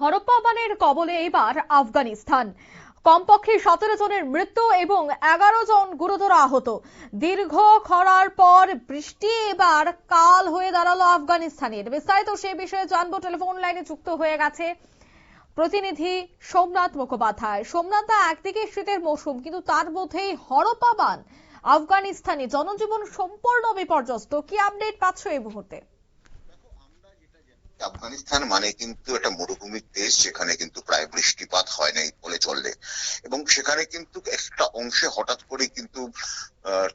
হরপ্পা বানের কবলে এবার আফগানিস্তান। কমপক্ষে সতেরো জনের মৃত্যু এবং এগারো জন গুরুতর আহত। দীর্ঘ খরার পর বৃষ্টি এবার কাল হয়ে দাঁড়াল আফগানিস্তানের। বিস্তারিত সেই বিষয়ে জানব। টেলিফোন লাইনে যুক্ত হয়ে গেছে প্রতিনিধি সোমনাথ মুখোপাধ্যায়। সোমনাথ একদিকে শীতের মৌসুম, কিন্তু তার মধ্যেই হরপ্পা বান আফগানিস্তানে জনজীবন সম্পূর্ণ বিপর্যস্ত। কি আপডেট পাচ্ছ এই মুহূর্তে? আফগানিস্তান মানে কিন্তু একটা মরুভূমির দেশ যেখানে কিন্তু প্রায় বৃষ্টিপাত হয় নাই বলে চললে এবং সেখানে কিন্তু একটা অংশে হঠাৎ করে কিন্তু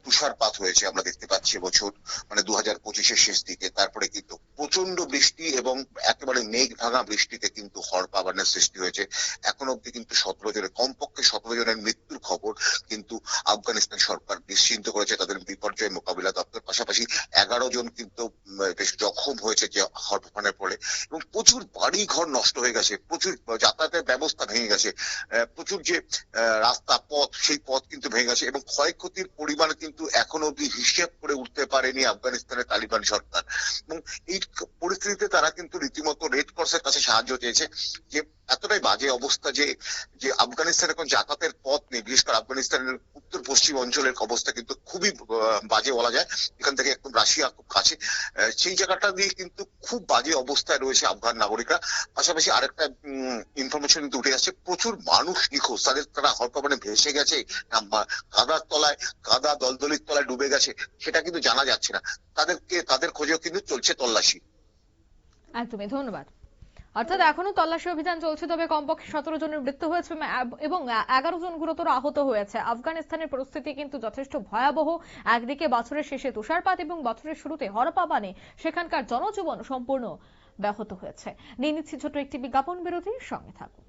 তুষারপাত হয়েছে, আমরা দেখতে পাচ্ছি এবছর মানে দু হাজার পঁচিশের শেষ দিকে। তারপরে কিন্তু প্রচণ্ড বৃষ্টি এবং একেবারে মেঘ ভাঙা বৃষ্টিতে কিন্তু হড় পাবানের সৃষ্টি হয়েছে। এখন অব্দি কিন্তু সতেরো জনের, কমপক্ষে সতেরো জনের মৃত্যুর খবর কিন্তু আফগানিস্তান সরকার নিশ্চিন্ত করেছে। তাদের বিপর্যয় মোকাবিলা দপ্তর, পাশাপাশি এগারো জন কিন্তু বেশ জখম হয়েছে যে হড় তুফানের পরে এবং প্রচুর বাড়ি ঘর নষ্ট হয়ে গেছে, প্রচুর যাতায়াতের ব্যবস্থা ভেঙে গেছে। প্রচুর যে রাস্তা, পথ, সেই পথ কিন্তু ভেঙে গেছে এবং ক্ষয়ক্ষতির পরিমাণ কিন্তু এখনও অব্দি হিসেব করে উঠতে পারেনি আফগানিস্তানের তালিবান সরকার। এবং এই পরিস্থিতিতে তারা কিন্তু রীতিমতো রেড ক্রসের কাছে সাহায্য চেয়েছে যে এতটাই বাজে অবস্থা যে যে আফগানিস্তান এখন যাতায়াতের পথ নেই, বিশেষ করে আফগানিস্তানের উত্তর পশ্চিম অঞ্চলের অবস্থা কিন্তু খুবই বাজে বলা যায়। এখান থেকে একদম রাশিয়া খুব কাছে। সেই জায়গাটা দিয়ে কিন্তু খুব বাজে অবস্থায় রয়েছে আফগান নাগরিকরা। পাশাপাশি আরেকটা ইনফরমেশন কিন্তু উঠে আসছে, প্রচুর মানুষ নিখোঁজ। তাদের, তারা হরপাবানে ভেসে গেছে কাদার তলায় কাদা দলদলির তলায় ডুবে গেছে, সেটা কিন্তু জানা যাচ্ছে না। তাদেরকে, তাদের খোঁজেও কিন্তু চলছে তল্লাশি। একদমই, ধন্যবাদ। অর্থাৎ এখনও তল্লাশি অভিযান চলছে, তবে কমপক্ষে সতেরো জনের মৃত্যু হয়েছে এবং এগারো জন গুরুতর আহত হয়েছে। আফগানিস্তানের পরিস্থিতি কিন্তু যথেষ্ট ভয়াবহ। একদিকে বছরের শেষে তুষারপাত এবং বছরের শুরুতে হরপা বানে সেখানকার জনজীবন সম্পূর্ণ ব্যাহত হয়েছে। নিয়ে নিচ্ছি ছোট একটি বিজ্ঞাপন বিরতির সঙ্গে থাকুন।